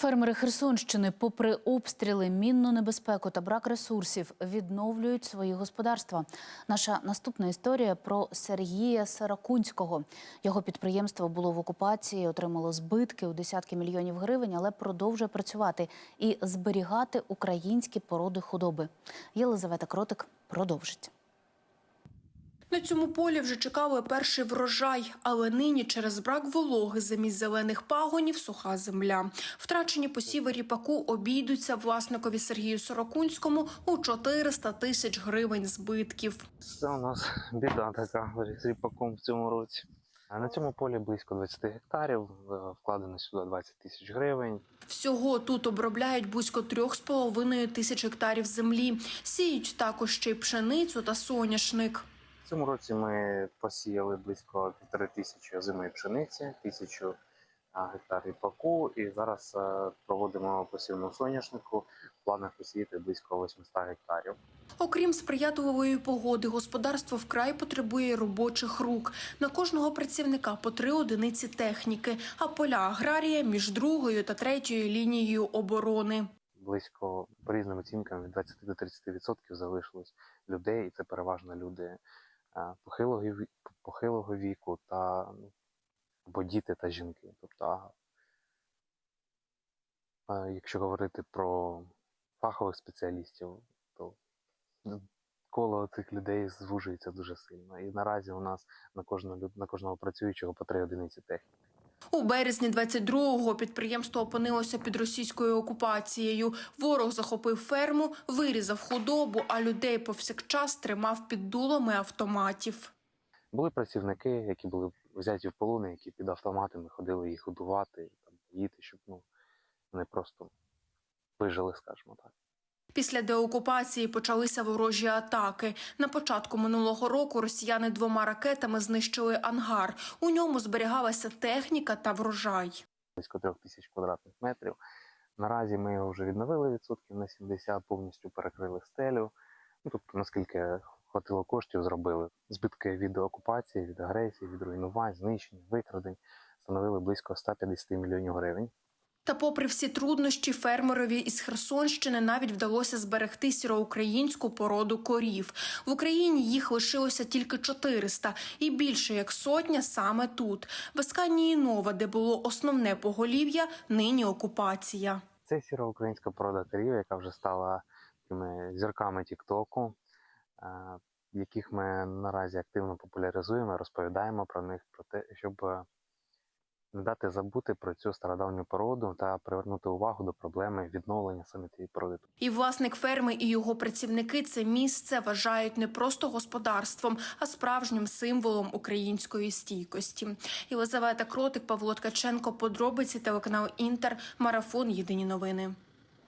Фермери Херсонщини, попри обстріли, мінну небезпеку та брак ресурсів, відновлюють свої господарства. Наша наступна історія про Сергія Саракунського. Його підприємство було в окупації, отримало збитки у десятки мільйонів гривень, але продовжує працювати і зберігати українські породи худоби. Єлизавета Кротик продовжить. На цьому полі вже чекали перший врожай, але нині через брак вологи замість зелених пагонів суха земля. Втрачені посіви ріпаку обійдуться власникові Сергію Сорокунському у 400 тисяч гривень збитків. Це у нас біда така з ріпаком в цьому році. А на цьому полі близько 20 гектарів, вкладено сюди 20 тисяч гривень. Всього тут обробляють близько 3,5 тисяч гектарів землі. Сіють також ще й пшеницю та соняшник. Цьому році ми посіяли близько півтори тисячі озимої пшениці, тисячу а, гектар ріпаку, і зараз проводимо посівну соняшнику. В планах посіяти близько 800 гектарів. Окрім сприятливої погоди, господарство вкрай потребує робочих рук. На кожного працівника по три одиниці техніки, а поля аграрія між другою та третьою лінією оборони. Близько по різним оцінкам від 20 до 30% залишилось людей, і це переважно люди похилого, похилого віку та ну, або діти та жінки. Тобто, якщо говорити про фахових спеціалістів, то ну, коло цих людей звужується дуже сильно. І наразі у нас на кожного на кожного працюючого по три одиниці техніки. У березні 22-го підприємство опинилося під російською окупацією. Ворог захопив ферму, вирізав худобу, а людей повсякчас тримав під дулами автоматів. Були працівники, які були взяті в полони, які під автоматами ходили їх годувати, там, поїти, щоб ну, вони просто вижили, скажімо так. Після деокупації почалися ворожі атаки. На початку минулого року росіяни двома ракетами знищили ангар. У ньому зберігалася техніка та врожай. Близько трьох тисяч квадратних метрів. Наразі ми його вже відновили відсотків на 70, повністю перекрили стелю. Ну, тобто, наскільки хватило коштів, зробили. Збитки від окупації, від агресії, від руйнувань, знищень, викрадень становили близько 150 мільйонів гривень. Та, попри всі труднощі, фермерові із Херсонщини навіть вдалося зберегти сіроукраїнську породу корів. В Україні їх лишилося тільки 400, і більше як сотня саме тут. В Асканії Нова, де було основне поголів'я, нині окупація. Це сіра українська порода корів, яка вже стала такими зірками Тіктоку, е, яких ми наразі активно популяризуємо, розповідаємо про них, про те, щоб е, не дати забути про цю стародавню породу та привернути увагу до проблеми відновлення саме цієї породи. І власник ферми і його працівники це місце вважають не просто господарством, а справжнім символом української стійкості. Єлизавета Кротик, Павло Ткаченко, подробиці телеканал Інтер, марафон Єдині новини.